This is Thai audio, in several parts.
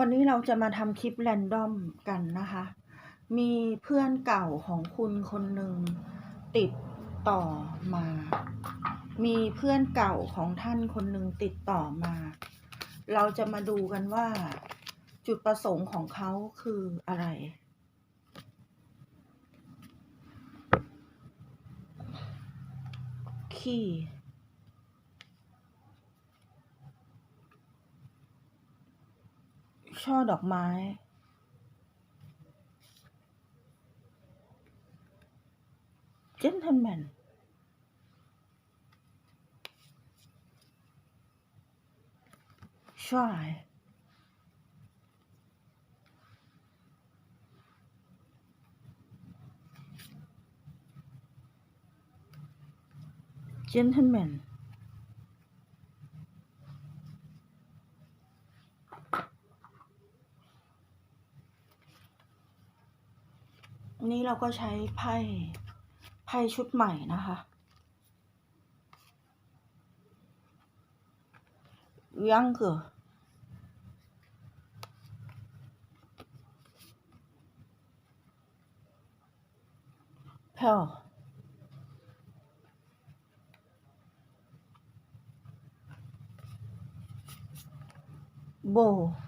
วันนี้เราจะมาทำคลิปแรนดอมกันนะคะ มีเพื่อนเก่าของคุณคนหนึ่งติดต่อมา มีเพื่อนเก่าของท่านคนหนึ่งติดต่อมา เราจะมาดูกันว่า จุดประสงค์ของเขาคืออะไรขี้ ช่อดอกไม้ gentleman ใช่ gentleman อัน นี้เราก็ใช้ไพ่ไพ่ชุดใหม่นะคะ younger เพลโบ wishbone โอ้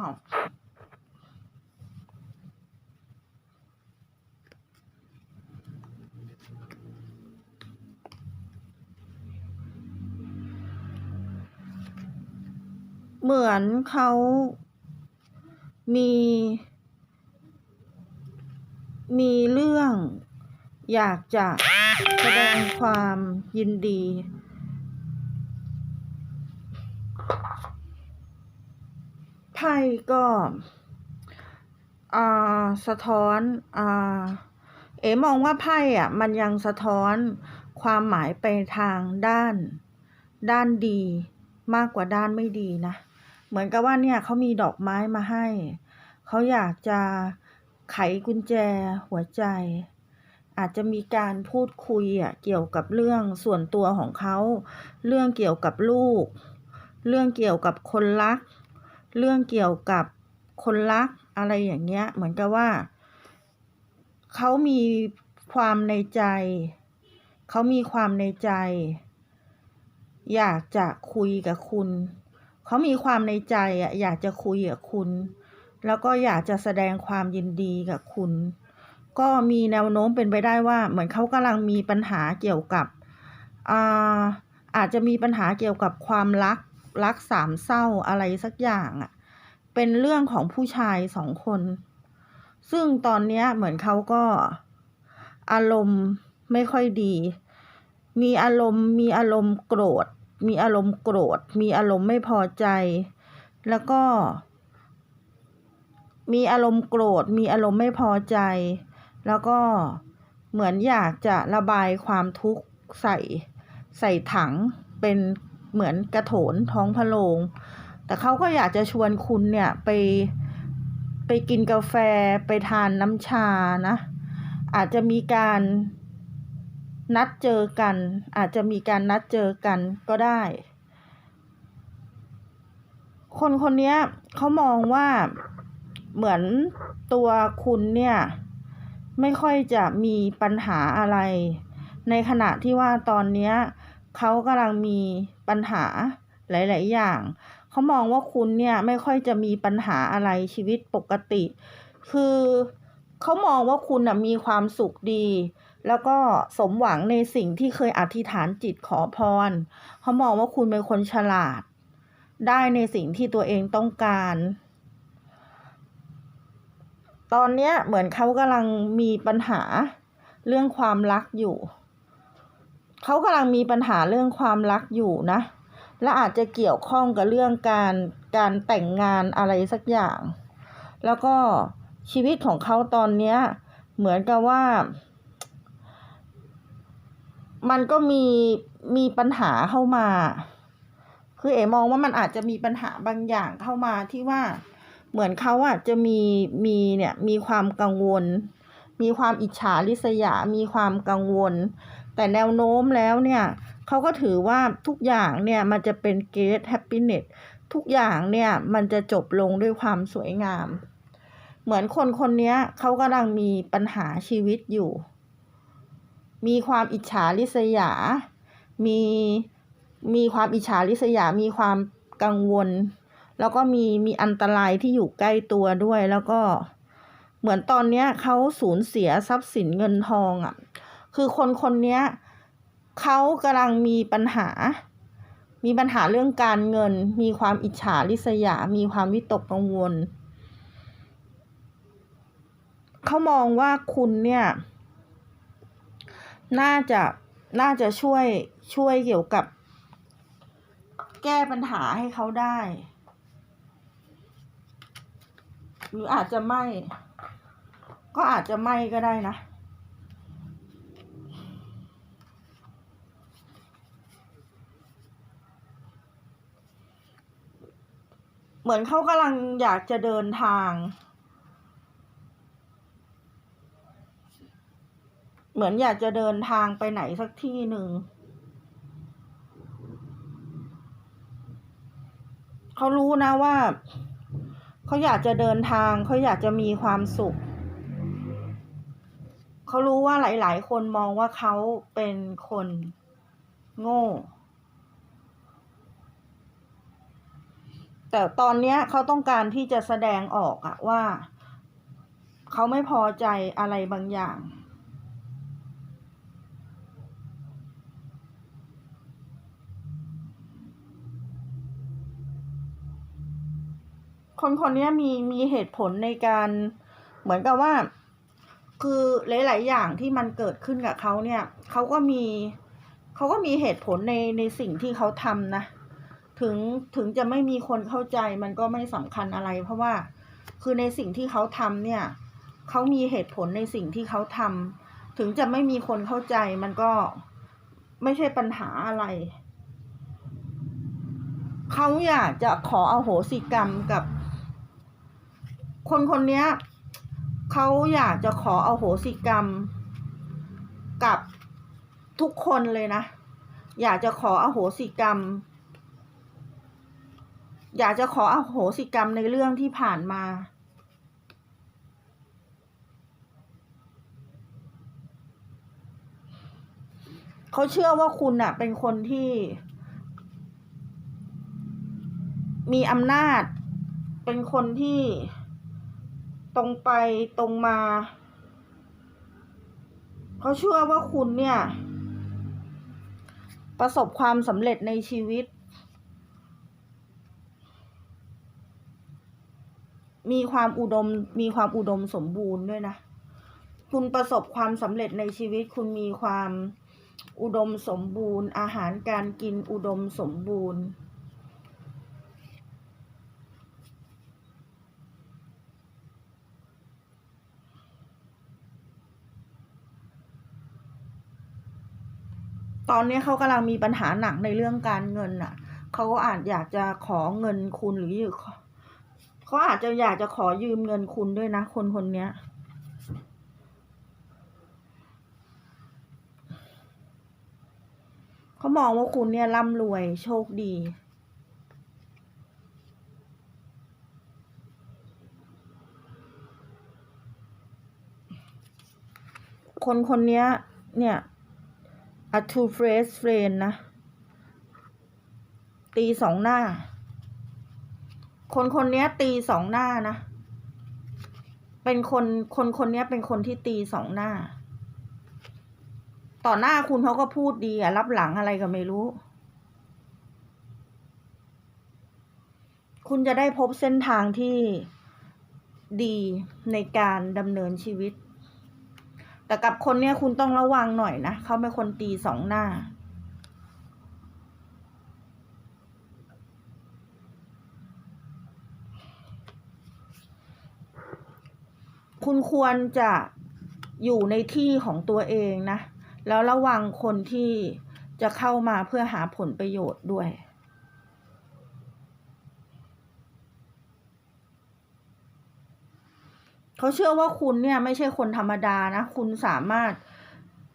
าร์กมาเลชพริกหวานเขามี มีเรื่อง อยากจะแสดงความยินดี ไพ่ก็อ่าสะท้อนอ่าเอ๋มองว่าไพ่อะ มันยังสะท้อนความหมายไปทางด้าน ด้านดีมากกว่าด้านไม่ดีนะ เหมือนกับว่าเนี่ยเขามีดอกไม้มาให้ เขาอยากจะไขกุญแจหัวใจ อาจจะมีการพูดคุยอะเกี่ยวกับเรื่องส่วนตัวของเขา เรื่องเกี่ยวกับลูก เรื่องเกี่ยวกับคนรัก เรื่องเกี่ยวกับคนรักอะไรอย่างเงี้ย เหมือนกับว่า เขามีความในใจ เขามีความในใจ อยากจะคุยกับคุณ เขามีความในใจอะอยากจะคุยกับคุณ แล้วก็อยากจะแสดงความยินดีกับคุณ ก็มีแนวโน้มเป็นไปได้ว่า เหมือนเขากำลังมีปัญหาเกี่ยวกับอ่าอาจจะมีปัญหาเกี่ยวกับความรักรักสามเศร้าอะไรสักอย่างอะเป็นเรื่องของผู้ชายสองคน ซึ่งตอนนี้เหมือนเขาก็อารมณ์ไม่ค่อยดี มีอารมณ์มีอารมณ์โกรธ มีอารมณ์โกรธ มีอารมณ์ไม่พอใจ แล้วก็ มีอารมณ์โกรธ มีอารมณ์ไม่พอใจ แล้วก็เหมือนอยากจะระบายความทุกข์ใส่ใส่ถังเป็นเหมือนกระโถนท้องพะโลง แต่เขาก็อยากจะชวนคุณเนี่ยไปไปกินกาแฟไปทานน้ำชานะ อาจจะมีการ นัดเจอกัน อาจจะมีการนัดเจอกันก็ได้ คนคนนี้เขามองว่าเหมือนตัวคุณเนี่ย ไม่ค่อยจะมีปัญหาอะไร ในขณะที่ว่าตอนนี้เขากำลังมีปัญหาหลาย ๆ อย่าง เขามองว่าคุณเนี่ยไม่ค่อยจะมีปัญหาอะไรชีวิตปกติ คือเขามองว่าคุณนะมีความสุขดี แล้วก็สมหวังในสิ่งที่เคยอธิษฐานจิตขอพรเขามองว่าคุณเป็นคนฉลาด ได้ในสิ่งที่ตัวเองต้องการ ตอนเนี้ยเหมือนเขากำลังมีปัญหาเรื่องความรักอยู่ เขากำลังมีปัญหาเรื่องความรักอยู่นะ และอาจจะเกี่ยวข้องกับเรื่องการการแต่งงานอะไรสักอย่าง แล้วก็ชีวิตของเขาตอนเนี้ยเหมือนกับว่า มันก็มีมีปัญหาเข้ามา คือเอ๋มองว่ามันอาจจะมีปัญหาบางอย่างเข้ามาที่ว่าเหมือนเขาอาจจะมีมีเนี่ยมีความกังวล มีความอิจฉาริษยา มีความกังวล แต่แนวโน้มแล้วเนี่ยเขาก็ถือว่าทุกอย่างเนี่ยมันจะเป็นเกรดแฮปปี้เน s ทุกอย่างเนี่ยมันจะจบลงด้วยความสวยงาม เหมือนคนคนนี้เขากำลังมีปัญหาชีวิตอยู่ มีความอิจฉาริษยา มีมีความอิจฉาริษยา มีความกังวล แล้วก็มีมีอันตรายที่อยู่ใกล้ตัวด้วย แล้วก็เหมือนตอนเนี้ยเขาสูญเสียทรัพย์สินเงินทองอะ่ะ คือคนคนเนี้ยเขากำลังมีปัญหา มีปัญหาเรื่องการเงิน มีความอิจฉาริษยา มีความวิตกกังวล เขามองว่าคุณเนี่ย น่าจะน่าจะช่วยช่วยเกี่ยวกับ แก้ปัญหาให้เขาได้ หรืออาจจะไม่ ก็อาจจะไม่ก็ได้นะเหมือนเขากำลังอยากจะเดินทาง เหมือนอยากจะเดินทางไปไหนสักที่หนึ่ง เขารู้นะว่า เขาอยากจะเดินทาง เขาอยากจะมีความสุข เขารู้ว่าหลาย ๆ คนมองว่าเขาเป็นคนโง่ แต่ตอนนี้เขาต้องการที่จะแสดงออกอะว่า เขาไม่พอใจอะไรบางอย่าง คนคนนี้มีมีเหตุผลในการเหมือนกับว่า คือหลาย ๆ อย่างที่มันเกิดขึ้นกับเขาเนี่ยเขาก็มีเขาก็มีเหตุผลในในสิ่งที่เขาทำนะถึงถึงจะไม่มีคนเข้าใจมันก็ไม่สำคัญอะไร เพราะว่าคือในสิ่งที่เขาทำเนี่ยเขามีเหตุผลในสิ่งที่เขาทำถึงจะไม่มีคนเข้าใจมันก็ไม่ใช่ปัญหาอะไรเขาอยากจะขออโหสิกรรมกับ คนคนนี้เขาอยากจะขออโหสิกรรม กับทุกคนเลยนะ อยากจะขออโหสิกรรม อยากจะขออโหสิกรรมในเรื่องที่ผ่านมา เขาเชื่อว่าคุณน่ะ เป็นคนที่ มีอำนาจ เป็นคนที่ ตรงไปตรงมาเขาเชื่อว่าคุณเนี่ย ประสบความสำเร็จในชีวิต มีความอุดมมีความอุดมสมบูรณ์ด้วยนะ คุณประสบความสำเร็จในชีวิต คุณมีความอุดมสมบูรณ์ อาหารการกินอุดมสมบูรณ์ ตอนนี้เขากำลังมีปัญหาหนักในเรื่องการเงินน่ะเขาก็อาจอยากจะขอเงินคุณหรือเขาอาจจะอยากจะขอยืมเงินคุณด้วยนะ คนคนนี้เขามองว่าคุณเนี่ยร่ำรวยโชคดีคนคนนี้เนี่ย a true fresh friend นะ ตีสองหน้า คนคนเนี้ยตีสองหน้านะ เป็นคนคนคนเนี้ยเป็นคนที่ตีสองหน้า ต่อหน้าคุณเขาก็พูดดีอะรับหลังอะไรก็ไม่รู้ คุณจะได้พบเส้นทางที่ดีในการดำเนินชีวิต แต่กับคนเนี้ยคุณต้องระวังหน่อยนะเขาเป็นคนตีสองหน้า คุณควรจะอยู่ในที่ของตัวเองนะ แล้วระวังคนที่จะเข้ามาเพื่อหาผลประโยชน์ด้วย เขาเชื่อว่าคุณเนี่ยไม่ใช่คนธรรมดานะ คุณสามารถ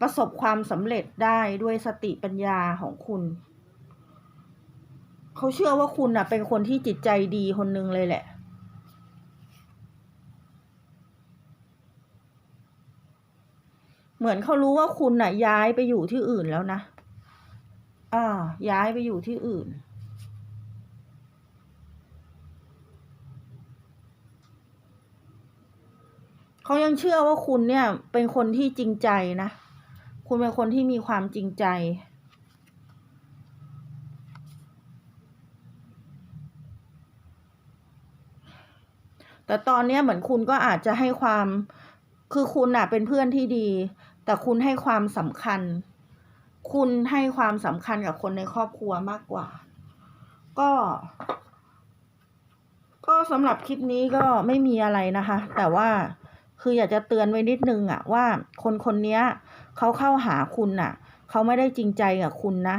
ประสบความสำเร็จได้ด้วยสติปัญญาของคุณ เขาเชื่อว่าคุณน่ะ เป็นคนที่จิตใจดีคนหนึ่งเลยแหละ เหมือนเขารู้ว่าคุณน่ะ ย้ายไปอยู่ที่อื่นแล้วนะอ่าย้ายไปอยู่ที่อื่น เขายังเชื่อว่าคุณเนี่ย เป็นคนที่จริงใจนะ คุณเป็นคนที่มีความจริงใจ แต่ตอนนี้เหมือนคุณก็อาจจะให้ความ คือคุณน่ะเป็นเพื่อนที่ดี แต่คุณให้ความสำคัญ คุณให้ความสำคัญกับคนในครอบครัวมากกว่า ก็ก็สำหรับคลิปนี้ก็ไม่มีอะไรนะคะ แต่ว่า คืออยากจะเตือนไว้นิดนึงอะว่าคนคนนี้เขาเข้าหาคุณน่ะเขาไม่ได้จริงใจกับคุณนะ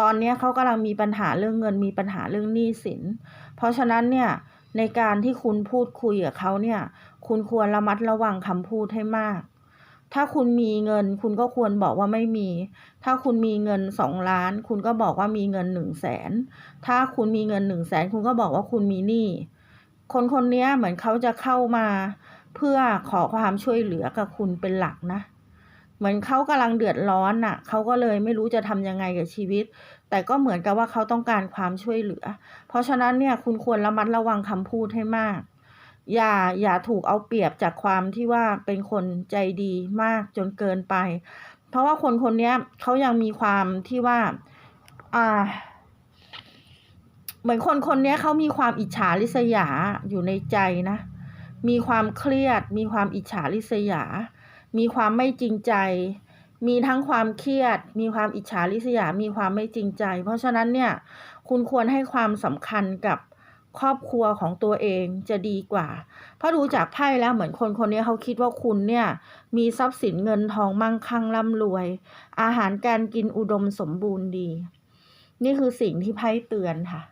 ตอนนี้เขากำลังมีปัญหาเรื่องเงินมีปัญหาเรื่องหนี้สิน เพราะฉะนั้นเนี่ยในการที่คุณพูดคุยกับเขาเนี่ย คุณควรระมัดระวังคำพูดให้มาก ถ้าคุณมีเงิน คุณก็ควรบอกว่าไม่มี ถ้าคุณมีเงินสองล้าน คุณก็บอกว่ามีเงินหนึ่งแสน ถ้าคุณมีเงินหนึ่งแสนคุณก็บอกว่าคุณมีหนี้ คนคนนี้เหมือนเขาจะเข้ามา เพื่อขอความช่วยเหลือกับคุณเป็นหลักนะเหมือนเขากำลังเดือดร้อนน่ะเขาก็เลยไม่รู้จะทำยังไงกับชีวิต แต่ก็เหมือนกับว่าเขาต้องการความช่วยเหลือ เพราะฉะนั้นเนี่ยคุณควรระมัดระวังคำพูดให้มาก อย่าอย่าถูกเอาเปรียบจากความที่ว่าเป็นคนใจดีมากจนเกินไป เพราะว่าคนคนนี้เขายังมีความที่ว่า อ่า เหมือนคนคนนี้เขามีความอิจฉาริษยาอยู่ในใจนะ มีความเครียด มีความอิจฉาริษยา มีความไม่จริงใจ มีทั้งความเครียด มีความอิจฉาริษยา มีความไม่จริงใจ เพราะฉะนั้นเนี่ย คุณควรให้ความสำคัญกับครอบครัวของตัวเองจะดีกว่า เพราะดูจากไพ่แล้วเหมือนคนคนนี้เขาคิดว่าคุณเนี่ย มีทรัพย์สินเงินทองมั่งคั่งร่ำรวย อาหารการกินอุดมสมบูรณ์ดี นี่คือสิ่งที่ไพ่เตือนค่ะ